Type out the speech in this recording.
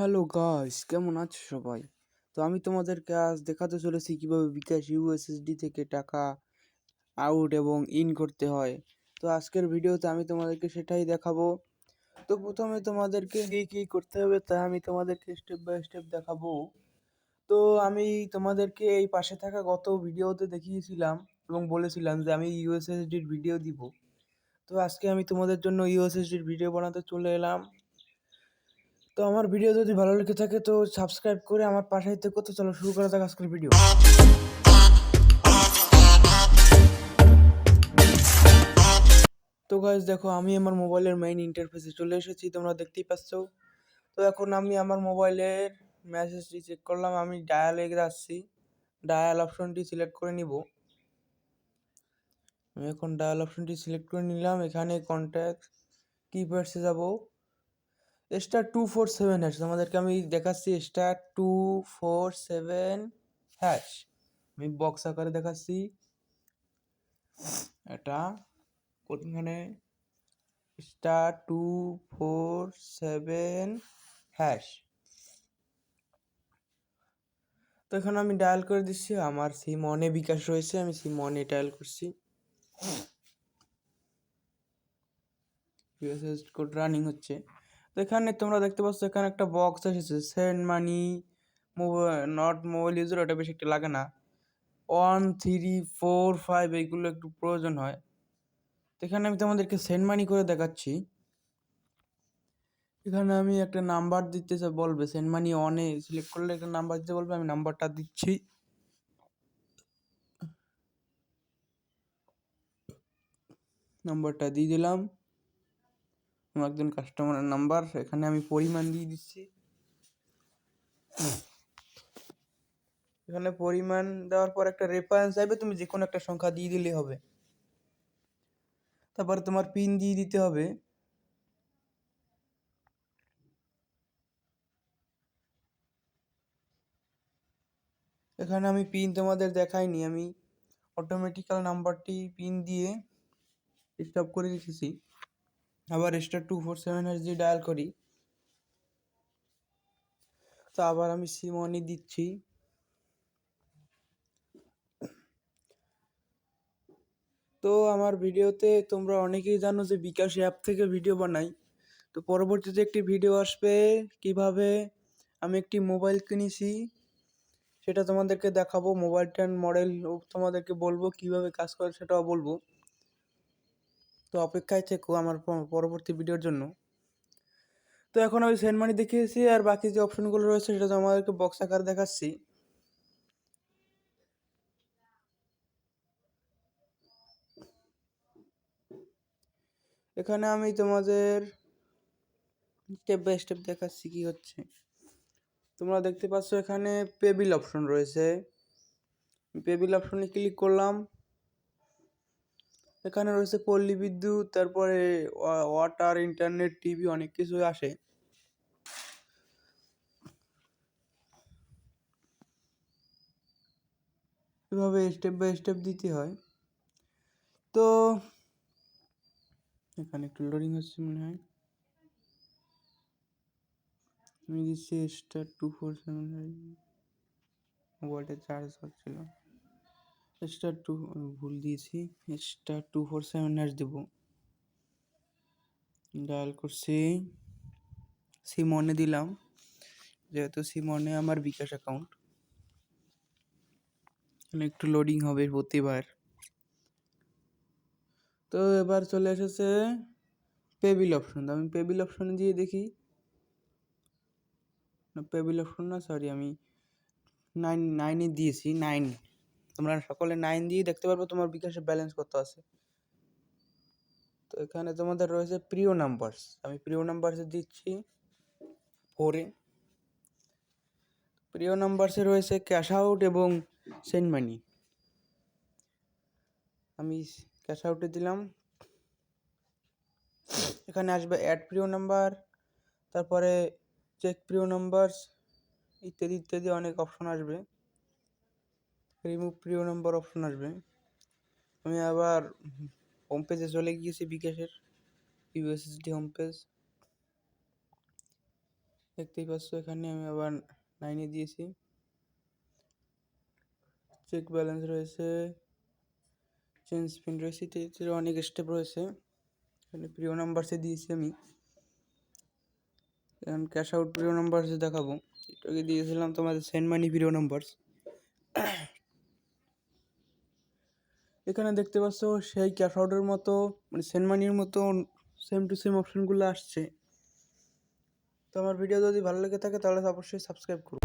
Hello guys কেমন আছো সবাই? তো আমি তোমাদেরকে আজ দেখাতে চলেছি কীভাবে বিকাশ ইউএসএসডি থেকে টাকা আউট এবং ইন করতে হয়। তো আজকের ভিডিওতে আমি তোমাদেরকে সেটাই দেখাবো। তো প্রথমে তোমাদেরকে কী কী করতে হবে তা আমি তোমাদেরকে স্টেপ বাই স্টেপ দেখাবো। তো আমি তোমাদেরকে এই পাশে থাকা গত ভিডিওতে দেখিয়েছিলাম এবং বলেছিলাম যে আমি ইউএসএসডির ভিডিও দিব। তো আজকে আমি তোমাদের জন্য ইউএসএসডির ভিডিও বানাতে চলে এলাম। তো আমার ভিডিও যদি ভালো লেগে থাকে তো সাবস্ক্রাইব করে আমার পাশে থেকে। তো চলো শুরু করা যাক আজকের ভিডিও তো গাইজ দেখো, আমি আমার মোবাইলের মেইন ইন্টারফেসে চলে এসেছি, তোমরা দেখতেই পাচ্ছ। তো এখন আমি আমার মোবাইলের মেসেজটি চেক করলাম, আমি ডায়ালে যাচ্ছি। ডায়াল অপশনটি সিলেক্ট করে নিব। আমি এখন ডায়াল অপশনটি সিলেক্ট করে নিলাম, এখানে কন্ট্যাক্ট কিপ্যাডসে যাব। Star two four seven hash তোমাদেরকে আমি দেখাচ্ছি star two four seven hash আমি বক্স আকারে দেখাচ্ছি। এটা কোনখানে? Star two four seven hash তো এখানে আমি ডায়াল করে দিচ্ছি। আমার সিম অনে বিকাশ রয়েছে। আমি সিম অনে ডায়াল করছি। কোড রানিং হচ্ছে। এখানে তোমরা দেখতে পাচ্ছ, এখানে একটা বক্স এসেছে। Send money not mobile user ওটা বেশি একটা লাগে না। ওয়ান থ্রি ফোর ফাইভ এইগুলো একটু প্রয়োজন হয়। তো এখানে আমি তোমাদেরকে সেন্ড মানি করে দেখাচ্ছি। এখানে আমি একটা নাম্বার দিতে বলবে। সেন্ড মানি অনে সিলেক্ট করলে একটা নাম্বার দিতে বলবে, আমি নাম্বারটা দিচ্ছি। নাম্বারটা দিয়ে দিলাম। আমার একজন কাস্টমারের নাম্বার এখানে আমি পরিমাণ দিয়ে দিচ্ছি। এখানে পরিমাণ দেওয়ার পর একটা রেফারেন্স চাইবে, তুমি যে কোনো একটা সংখ্যা দিয়ে দিলে হবে। তারপরে তোমার পিন দিয়ে দিতে হবে। এখানে আমি পিন তোমাদের দেখাইনি, আমি অটোমেটিক্যাল নাম্বারটি পিন দিয়ে স্টপ করে রেখেছি। আবার star two four seven H দিয়ে ডায়াল করি, তো আবার আমি সিম অনই দিচ্ছি। তো আমার ভিডিওতে তোমরা অনেকেই জানো যে বিকাশ অ্যাপ থেকে ভিডিও বানাই। তো পরবর্তীতে একটি ভিডিও আসবে, কীভাবে আমি একটি মোবাইল কিনেছি, সেটা তোমাদেরকে দেখাবো। মোবাইলটার মডেল তোমাদেরকে বলব, কীভাবে কাজ করে সেটাও বলব। তো অপেক্ষায় থেকো আমার পরবর্তী ভিডিওর জন্য। তো এখন আমি সেন্ড মানি দেখিয়েছি আর বাকি যে অপশনগুলো রয়েছে সেটা তোমাদেরকে বক্স আকারে দেখাচ্ছি। এখানে আমি তোমাদের স্টেপ বাই স্টেপ দেখাচ্ছি কি হচ্ছে। তোমরা দেখতে পাচ্ছ এখানে পেবিল অপশন রয়েছে। পেবিল অপশনে ক্লিক করলাম। এখানে রয়েছে পল্লী বিদ্যুৎ, তারপরে ওয়াটার ইন্টারনেট টিভি অনেক কিছুই আসে। এভাবে স্টেপ বাই স্টেপ দিতে হয়। তো, এখানে একটু লোডিং হচ্ছে মনে হয়। আমি দিচ্ছি স্টার টু ফোর সেভেন মোবাইলটা চার্জ হচ্ছিল। স্টার টু ভুল দিয়েছি। Star two four seven hash দেবো। ডায়াল করছি। সিমনে দিলাম। যেহেতু সিমনে আমার বিকাশ অ্যাকাউন্ট একটু লোডিং হবে প্রতিবার। তো এবার চলে এসেছে পেবিল অপশন আমি পেবিল অপশনে দিয়ে দেখি। না পেবিল অপশন না সরি আমি নাইন নাইনে দিয়েছি নাইন তোমরা সকলে নাইন দিয়ে দেখতে পারব তোমার বিকাশের ব্যালেন্স কত আছে। তো এখানে তোমাদের রয়েছে প্রিয় নাম্বারস আমি প্রিয় নাম্বারসে দিচ্ছি ফোরে প্রিয় নাম্বারসে রয়েছে ক্যাশ আউট এবং সেন্ড মানি আমি ক্যাশ আউটে দিলাম। এখানে আসবে অ্যাড প্রিয় নাম্বার তারপরে চেক প্রিয় নাম্বারস ইত্যাদি ইত্যাদি অনেক অপশন আসবে। রিমুভ প্রিয় নম্বর অপশন আসবে। আমি আবার হোম পেজে চলে গিয়েছি বিকাশের ইউএসএসডি হোম পেজ দেখতেই পাচ্ছ, এখানে আমি আবার নাইনে দিয়েছি। চেক ব্যালেন্স রয়েছে চেঞ্জ পিন রয়েছে, এতে অনেক স্টেপ রয়েছে। এখানে প্রিয় নাম্বারসে দিয়েছি আমি। এখন ক্যাশ আউট প্রিয় নাম্বারসে দেখাবো। এটাকে দিয়েছিলাম তোমাদের সেন্ড মানি প্রিয় নাম্বারস এখানে দেখতে পাচ্ছ সেই ক্যাশ আউটের মতো মানে সেন্ড মানির মতো সেম টু সেম অপশনগুলো আসছে। তো আমার ভিডিও যদি ভালো লেগে থাকে তাহলে অবশ্যই সাবস্ক্রাইব করুন